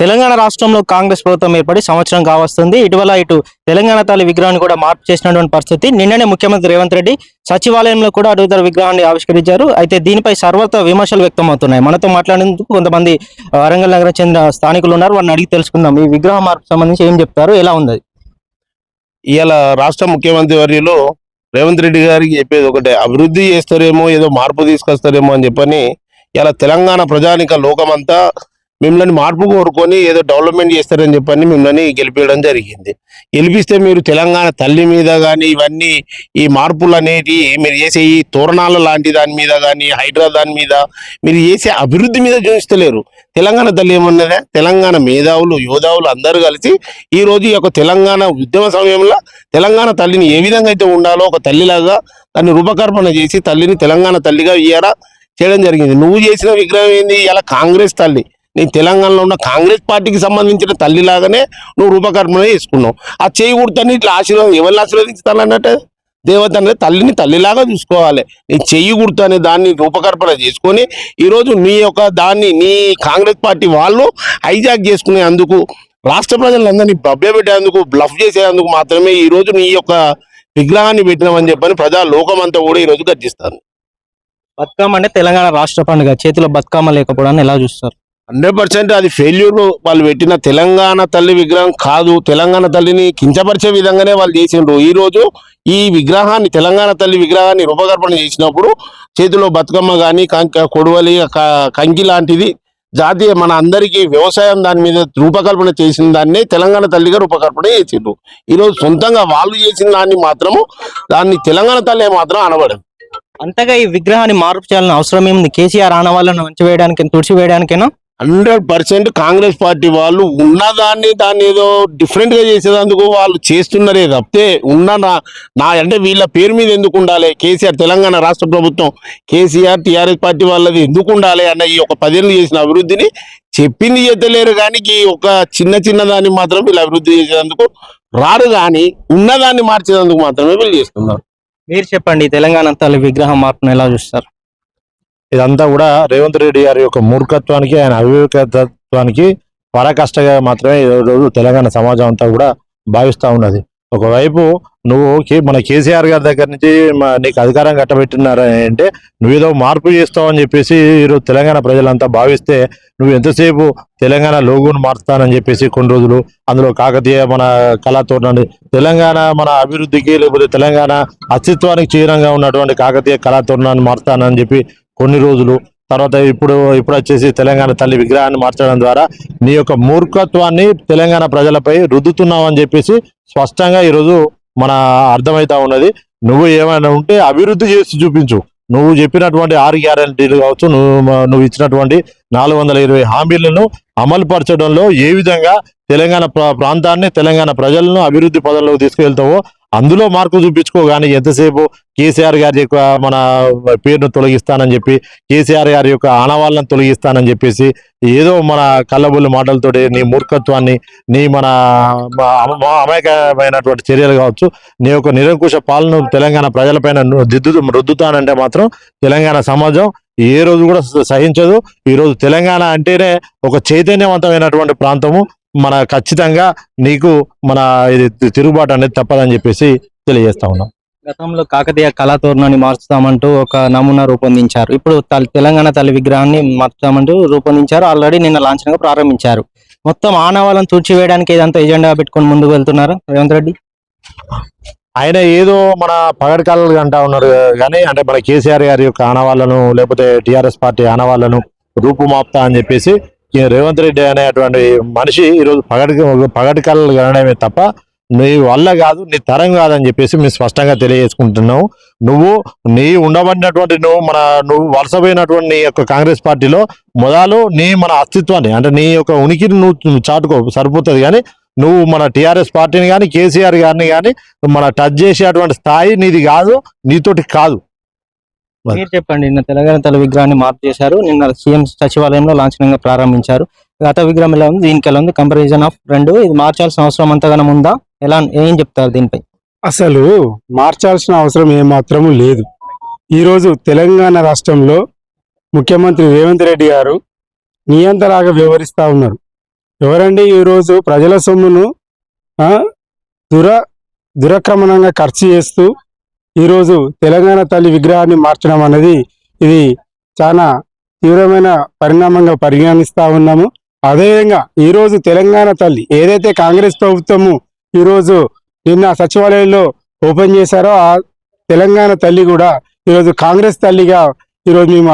తెలంగాణ రాష్ట్రంలో కాంగ్రెస్ ప్రభుత్వం ఏర్పడి సంవత్సరం కావస్తుంది. ఇటీవల ఇటు తెలంగాణ తల్లి విగ్రహాన్ని కూడా మార్పు చేసినటువంటి పరిస్థితి. నిన్ననే ముఖ్యమంత్రి రేవంత్ రెడ్డి సచివాలయంలో కూడా అడుగుతారు విగ్రహాన్ని ఆవిష్కరించారు. అయితే దీనిపై సర్వత్ర విమర్శలు వ్యక్తమవుతున్నాయి. మనతో మాట్లాడేందుకు కొంతమంది వరంగల్ నగరం చెందిన స్థానికులు ఉన్నారు. వారిని అడిగి తెలుసుకుందాం. ఈ విగ్రహ మార్పు సంబంధించి ఏం చెప్తారు? ఎలా ఉంది ఇవాళ రాష్ట్ర ముఖ్యమంత్రి వర్యులో రేవంత్ రెడ్డి గారికి చెప్పేది ఒకటే. అభివృద్ధి చేస్తారేమో ఏదో మార్పు తీసుకొస్తారేమో అని చెప్పని ఇలా తెలంగాణ ప్రజానిక లోకమంతా మిమ్మల్ని మార్పు కోరుకొని ఏదో డెవలప్మెంట్ చేస్తారని చెప్పని మిమ్మల్ని గెలిపించడం జరిగింది. గెలిపిస్తే మీరు తెలంగాణ తల్లి మీద కానీ ఇవన్నీ ఈ మార్పులు అనేవి మీరు చేసే ఈ తోరణాల లాంటి దాని మీద కానీ హైడ్రా దాని మీద మీరు చేసే అభివృద్ధి మీద చూపిస్తలేరు తెలంగాణ తల్లి ఏమన్నదే? తెలంగాణ మేధావులు యోధావులు అందరూ కలిసి ఈ రోజు ఈ యొక్క తెలంగాణ ఉద్యమ సమయంలో తెలంగాణ తల్లిని ఏ విధంగా అయితే ఉండాలో ఒక తల్లిలాగా దాన్ని రూపకల్పన చేసి తల్లిని తెలంగాణ తల్లిగా ఇయ్యారా చేయడం జరిగింది. నువ్వు చేసిన విగ్రహం ఏంది? ఇలా కాంగ్రెస్ తల్లి. నీ తెలంగాణలో ఉన్న కాంగ్రెస్ పార్టీకి సంబంధించిన తల్లిలాగానే నువ్వు రూపకల్పన చేసుకున్నావు. ఆ చేయి కుడుతాని ఇట్లా ఆశీర్వాదం ఎవరిని ఆశీర్వదించుతానన్నట్టు దేవత అనేది తల్లిని తల్లిలాగా చూసుకోవాలి. నీ చెయ్యి గుర్తు అనే దాన్ని రూపకల్పన చేసుకొని ఈరోజు నీ యొక్క దాన్ని నీ కాంగ్రెస్ పార్టీ వాళ్ళు హైజాక్ చేసుకునే అందుకు రాష్ట్ర ప్రజలందరినీ పెట్టేందుకు బ్లఫ్ చేసేందుకు మాత్రమే ఈరోజు నీ యొక్క విగ్రహాన్ని పెట్టినామని చెప్పని ప్రజా లోకమంతా కూడా ఈ రోజు గర్జిస్తారు బతుకమ్మ అంటే తెలంగాణ రాష్ట్ర పండుగ. చేతిలో బతుకమ్మ లేకపోవడాన్ని ఎలా చూస్తారు? హండ్రెడ్ పర్సెంట్ అది ఫెయిల్యూర్ వాళ్ళు పెట్టిన తెలంగాణ తల్లి విగ్రహం కాదు. తెలంగాణ తల్లిని కించపరిచే విధంగానే వాళ్ళు చేసిండ్రు. ఈరోజు ఈ విగ్రహాన్ని తెలంగాణ తల్లి విగ్రహాన్ని రూపకల్పన చేసినప్పుడు చేతిలో బతుకమ్మ కానీ కొడవలి కంకి లాంటిది జాతీయ మన అందరికీ వ్యవసాయం దాని మీద రూపకల్పన చేసిన దాన్ని తెలంగాణ తల్లిగా రూపకల్పన చేసిండ్రు. ఈరోజు సొంతంగా వాళ్ళు చేసిన దాన్ని మాత్రము దాన్ని తెలంగాణ తల్లి మాత్రం అనబడదు. అంతగా ఈ విగ్రహాన్ని మార్పు చేయాలని అవసరం ఏముంది? కేసీఆర్ ఆనవాళ్ళను వేయడానికి తుడిచివేయడానికేనా? హండ్రెడ్ పర్సెంట్ కాంగ్రెస్ పార్టీ వాళ్ళు ఉన్నదాన్ని దాన్ని ఏదో డిఫరెంట్గా చేసేదందుకు వాళ్ళు చేస్తున్నారే తప్పితే ఉన్న నా- నా అంటే వీళ్ళ పేరు మీద ఎందుకు ఉండాలి? కేసీఆర్ తెలంగాణ రాష్ట్ర ప్రభుత్వం కేసీఆర్ టీఆర్ఎస్ పార్టీ వాళ్ళది ఎందుకు ఉండాలి అన్న ఈ ఒక పదేళ్ళు చేసిన అభివృద్ధిని చెప్పింది చేతలేరు కానీ ఈ ఒక చిన్న చిన్న దాన్ని మాత్రం వీళ్ళు అభివృద్ధి చేసేందుకు రారు కానీ ఉన్నదాన్ని మార్చేందుకు మాత్రమే వీళ్ళు చేస్తున్నారు. మీరు చెప్పండి తెలంగాణ తల్లి విగ్రహం మార్పును ఎలా చూస్తారు? ఇదంతా కూడా రేవంత్ రెడ్డి గారి యొక్క మూర్ఖత్వానికి ఆయన అవివేకత్వానికి పరాకష్టగా మాత్రమే రోజు తెలంగాణ సమాజం అంతా కూడా భావిస్తూ ఉన్నది. ఒకవైపు నువ్వు కే- మన కేసీఆర్ గారి దగ్గర నుంచి నీకు అధికారం కట్టబెట్టినారు అంటే నువ్వేదో మార్పు చేస్తావు అని చెప్పేసి ఈరోజు తెలంగాణ ప్రజలంతా భావిస్తే నువ్వు ఎంతసేపు తెలంగాణ లోగోను మారుస్తానని చెప్పేసి కొన్ని రోజులు అందులో కాకతీయ మన కళాతోరణాన్ని తెలంగాణ మన అభివృద్ధికి లేకపోతే తెలంగాణ అస్తిత్వానికి చిహ్నంగా ఉన్నటువంటి కాకతీయ కళాతోరణాన్ని మారుతానని చెప్పి కొన్ని రోజులు. తర్వాత ఇప్పుడు ఇప్పుడు వచ్చేసి తెలంగాణ తల్లి విగ్రహాన్ని మార్చడం ద్వారా నీ యొక్క మూర్ఖత్వాన్ని తెలంగాణ ప్రజలపై రుద్దుతున్నావు అని చెప్పేసి స్పష్టంగా ఈరోజు మన అర్థమవుతా ఉన్నది. నువ్వు ఏమైనా ఉంటే అభివృద్ధి చేసి చూపించు. నువ్వు చెప్పినటువంటి ఆరు గ్యారంటీలు కావచ్చు నువ్వు నువ్వు ఇచ్చినటువంటి నాలుగు వందల ఇరవై హామీలను అమలు పరచడంలో ఏ విధంగా తెలంగాణ ప్రాంతాన్ని తెలంగాణ ప్రజలను అభివృద్ధి పదంలోకి తీసుకువెళ్తావో అందులో మార్కులు చూపించుకోగానే ఎంతసేపు కేసీఆర్ గారి యొక్క మన పేరును తొలగిస్తానని చెప్పి కేసీఆర్ గారి యొక్క ఆనవాళ్ళను తొలగిస్తానని చెప్పేసి ఏదో మన కళ్ళబుల్లి మాటలతోటి నీ మూర్ఖత్వాన్ని నీ మన అమాయకమైనటువంటి చర్యలు కావచ్చు నీ యొక్క నిరంకుశ పాలన తెలంగాణ ప్రజలపైన దిద్దు రుద్దుతానంటే మాత్రం తెలంగాణ సమాజం ఏ రోజు కూడా సహించదు. ఈ రోజు తెలంగాణ అంటేనే ఒక చైతన్యవంతమైనటువంటి ప్రాంతము. మన ఖచ్చితంగా నీకు మన ఇది తిరుగుబాటు అనేది తప్పదని చెప్పేసి తెలియజేస్తా ఉన్నాం. గతంలో కాకతీయ కళాతోరణాన్ని మార్చుతామంటూ ఒక నమూనా రూపొందించారు. ఇప్పుడు తల్- తెలంగాణ తల్లి విగ్రహాన్ని మార్చుతామంటూ రూపొందించారు. ఆల్రెడీ నిన్న లాంఛనంగా ప్రారంభించారు. మొత్తం ఆనవాళ్ళను తుడిచివేయడానికి ఇదంతా ఎజెండా పెట్టుకొని ముందుకు వెళ్తున్నారు రేవంత్ రెడ్డి? ఆయన ఏదో మన పగడకాలు అంటా ఉన్నారు. కానీ అంటే మన కేసీఆర్ గారి యొక్క ఆనవాళ్ళను లేకపోతే టిఆర్ఎస్ పార్టీ ఆనవాళ్ళను రూపుమాపుతా అని చెప్పేసి రేవంత్ రెడ్డి అనేటువంటి మనిషి ఈరోజు పగడి పగడకాలు కనడమే తప్ప నీ వల్ల కాదు నీ తరం కాదని చెప్పేసి మేము స్పష్టంగా తెలియజేసుకుంటున్నావు నువ్వు నీ ఉండబడినటువంటి నువ్వు మన నువ్వు వలసపోయినటువంటి నీ యొక్క కాంగ్రెస్ పార్టీలో మొదలు నీ మన అస్తిత్వాన్ని అంటే నీ యొక్క ఉనికిని నువ్వు చాటుకో సరిపోతుంది కానీ నువ్వు మన టీఆర్ఎస్ పార్టీని కానీ కేసీఆర్ గారిని కానీ మన టచ్ చేసేటువంటి స్థాయి నీది కాదు నీతోటి కాదు. మీరు చెప్పండి నిన్న తెలంగాణ తల్లి విగ్రహాన్ని మార్పు చేశారు నిన్న సీఎం సచివాలయంలో లాంఛనంగా ప్రారంభించారు. గత విగ్రహం ఎలా ఉంది దీనికి ఎలా ఉంది? కంపారిజన్ ఆఫ్ రెండు ఇది మార్చాల్సిన అవసరం అంతగానం ఉందా? ఎలా ఏం చెప్తారు దీనిపై? అసలు మార్చాల్సిన అవసరం ఏమాత్రము లేదు. ఈరోజు తెలంగాణ రాష్ట్రంలో ముఖ్యమంత్రి రేవంత్ రెడ్డి గారు నియంతలాగా వ్యవహరిస్తూ ఉన్నారు. ఎవరండి ఈరోజు ప్రజల సొమ్మును దుర దురక్రమణంగా ఖర్చు చేస్తూ ఈరోజు తెలంగాణ తల్లి విగ్రహాన్ని మార్చడం అనేది ఇది చాలా తీవ్రమైన పరిణామంగా పరిగణిస్తూ ఉన్నాము. అదేవిధంగా ఈరోజు తెలంగాణ తల్లి ఏదైతే కాంగ్రెస్ ప్రభుత్వము ఈరోజు నిన్న సచివాలయంలో ఓపెన్ చేశారో ఆ తెలంగాణ తల్లి కూడా ఈరోజు కాంగ్రెస్ తల్లిగా ఈరోజు మేము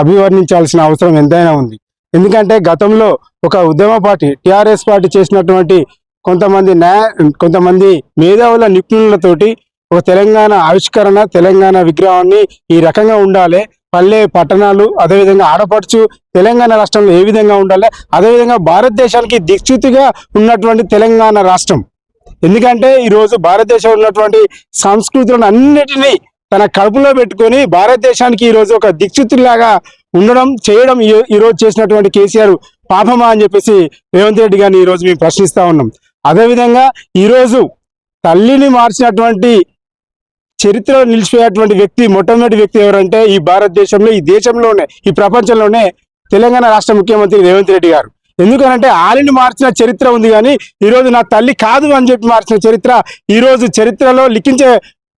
అభివర్ణించాల్సిన అవసరం ఎంతైనా ఉంది. ఎందుకంటే గతంలో ఒక ఉద్యమ పార్టీ టిఆర్ఎస్ పార్టీ చేసినటువంటి కొంతమంది న్యాయ కొంతమంది మేధావుల నిపుణులతోటి ఒక తెలంగాణ ఆవిష్కరణ తెలంగాణ విగ్రహాన్ని ఈ రకంగా ఉండాలి. పల్లె పట్టణాలు అదేవిధంగా ఆడపడుచు తెలంగాణ రాష్ట్రంలో ఏ విధంగా ఉండాలి? అదేవిధంగా భారతదేశానికి దిక్సూతిగా ఉన్నటువంటి తెలంగాణ రాష్ట్రం. ఎందుకంటే ఈరోజు భారతదేశంలో ఉన్నటువంటి సంస్కృతులను అన్నిటినీ తన కడుపులో పెట్టుకొని భారతదేశానికి ఈరోజు ఒక దిక్సూతిలాగా ఉండడం చేయడం ఈ- ఈరోజు చేసినటువంటి కేసీఆర్ పాపమా అని చెప్పేసి రేవంత్ రెడ్డి గారిని ఈరోజు మేము ప్రశ్నిస్తూ ఉన్నాం. అదేవిధంగా ఈరోజు తల్లిని మార్చినటువంటి చరిత్రలో నిలిచిపోయేటువంటి వ్యక్తి మొట్టమొదటి వ్యక్తి ఎవరంటే ఈ భారతదేశంలో ఈ దేశంలోనే ఈ ప్రపంచంలోనే తెలంగాణ రాష్ట్ర ముఖ్యమంత్రి రేవంత్ రెడ్డి గారు. ఎందుకనంటే ఆలిని మార్చిన చరిత్ర ఉంది కానీ ఈరోజు నా తల్లి కాదు అని చెప్పి మార్చిన చరిత్ర ఈరోజు చరిత్రలో లిఖించే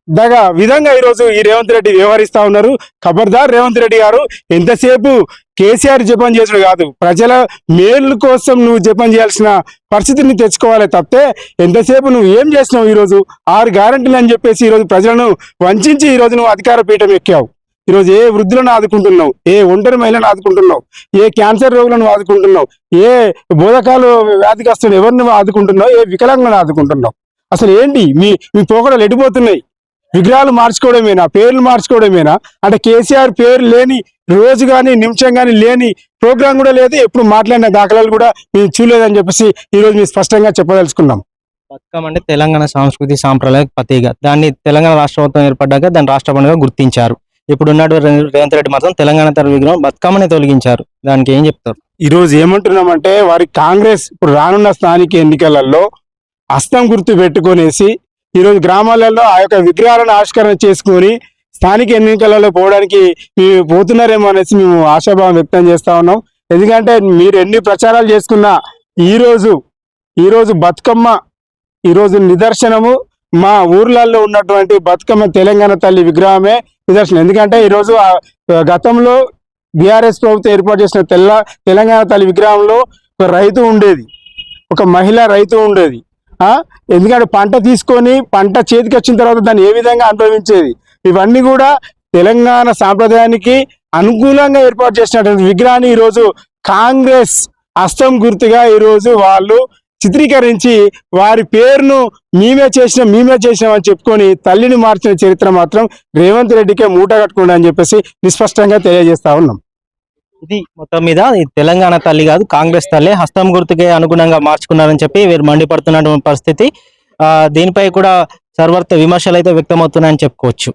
దగ విధంగా ఈరోజు ఈ రేవంత్ రెడ్డి వ్యవహరిస్తా ఉన్నారు. ఖబర్దార్ రేవంత్ రెడ్డి గారు ఎంతసేపు కేసీఆర్ జపం చేసుడు కాదు ప్రజల మేలు కోసం నువ్వు జపం చేయాల్సిన పరిస్థితిని తెచ్చుకోవాలి తప్పితే ఎంతసేపు నువ్వు ఏం చేసినావు ఈరోజు? ఆరు గ్యారంటీలు అని చెప్పేసి ఈరోజు ప్రజలను వంచించి ఈరోజు నువ్వు అధికార పీఠం ఎక్కావు. ఈరోజు ఏ వృద్ధులను ఆదుకుంటున్నావు? ఏ ఒంటరి మహిళను ఆదుకుంటున్నావు? ఏ క్యాన్సర్ రోగులను ఆదుకుంటున్నావు? ఏ బోధకాలు వ్యాధిగ్రస్తులు ఎవరిని ఆదుకుంటున్నావు? ఏ వికలాంగులను ఆదుకుంటున్నావు? అసలు ఏంటి? మీ మీ పోకడలు ఎడిపోతున్నాయి విగ్రహాలు మార్చుకోవడమేనా? పేర్లు మార్చుకోవడమేనా? అంటే కేసీఆర్ పేరు లేని రోజు కానీ నిమిషం కానీ లేని ప్రోగ్రాం కూడా లేదు. ఎప్పుడు మాట్లాడిన దాఖలాలు కూడా మేము చూడలేదని చెప్పేసి ఈ రోజు మేము స్పష్టంగా చెప్పదలుచుకున్నాం. బతుకమ్మ అంటే తెలంగాణ సంస్కృతి సాంప్రదాయ ప్రతీక. దాన్ని తెలంగాణ రాష్ట్ర ప్రభుత్వం ఏర్పడ్డాక దాన్ని రాష్ట్ర పండుగ గుర్తించారు. ఇప్పుడు రే- రేవంత్ రెడ్డి మాత్రం తెలంగాణ తర విగ్రహం బతుకమ్మని తొలగించారు. దానికి ఏం చెప్తారు? ఈ రోజు ఏమంటున్నామంటే వారి కాంగ్రెస్ ఇప్పుడు రానున్న స్థానిక ఎన్నికలలో హస్తం గుర్తు పెట్టుకొనేసి ఈరోజు గ్రామాలలో ఆ యొక్క విగ్రహాలను ఆవిష్కరణ చేసుకొని స్థానిక ఎన్నికలలో పోవడానికి మేము పోతున్నారేమో అనేసి మేము ఆశాభావం వ్యక్తం చేస్తా ఉన్నాం. ఎందుకంటే మీరు ఎన్ని ప్రచారాలు చేసుకున్నా ఈరోజు ఈరోజు బతుకమ్మ ఈరోజు నిదర్శనము. మా ఊర్లలో ఉన్నటువంటి బతుకమ్మ తెలంగాణ తల్లి విగ్రహమే నిదర్శనం. ఎందుకంటే ఈరోజు గతంలో బీఆర్ఎస్ ప్రభుత్వం ఏర్పాటు చేసిన తెల్ల తెలంగాణ తల్లి విగ్రహంలో ఒక రైతు ఉండేది. ఒక మహిళ రైతు ఉండేది. ఎందుకంటే పంట తీసుకొని పంట చేతికి వచ్చిన తర్వాత దాన్ని ఏ విధంగా అనుభవించేది? ఇవన్నీ కూడా తెలంగాణ సాంప్రదాయానికి అనుకూలంగా ఏర్పాటు చేసినటువంటి విగ్రహాన్ని ఈరోజు కాంగ్రెస్ అస్తం గుర్తుగా ఈరోజు వాళ్ళు చిత్రీకరించి వారి పేరును మేమే చేసిన మేమే చేసినాం అని చెప్పుకొని తల్లిని మార్చిన చరిత్ర మాత్రం రేవంత్ రెడ్డికే మూట కట్టుకోండి అని చెప్పేసి నిస్పష్టంగా తెలియజేస్తా ఉన్నాం. ఇది మొత్తం మీద తెలంగాణ తల్లి కాదు కాంగ్రెస్ తల్లి. హస్తం గుర్తుకే అనుగుణంగా మార్చుకున్నారని చెప్పి వీరు మండిపడుతున్నటువంటి పరిస్థితి. ఆ దీనిపై కూడా సర్వర్త విమర్శలు అయితే వ్యక్తమవుతున్నాయని చెప్పుకోవచ్చు.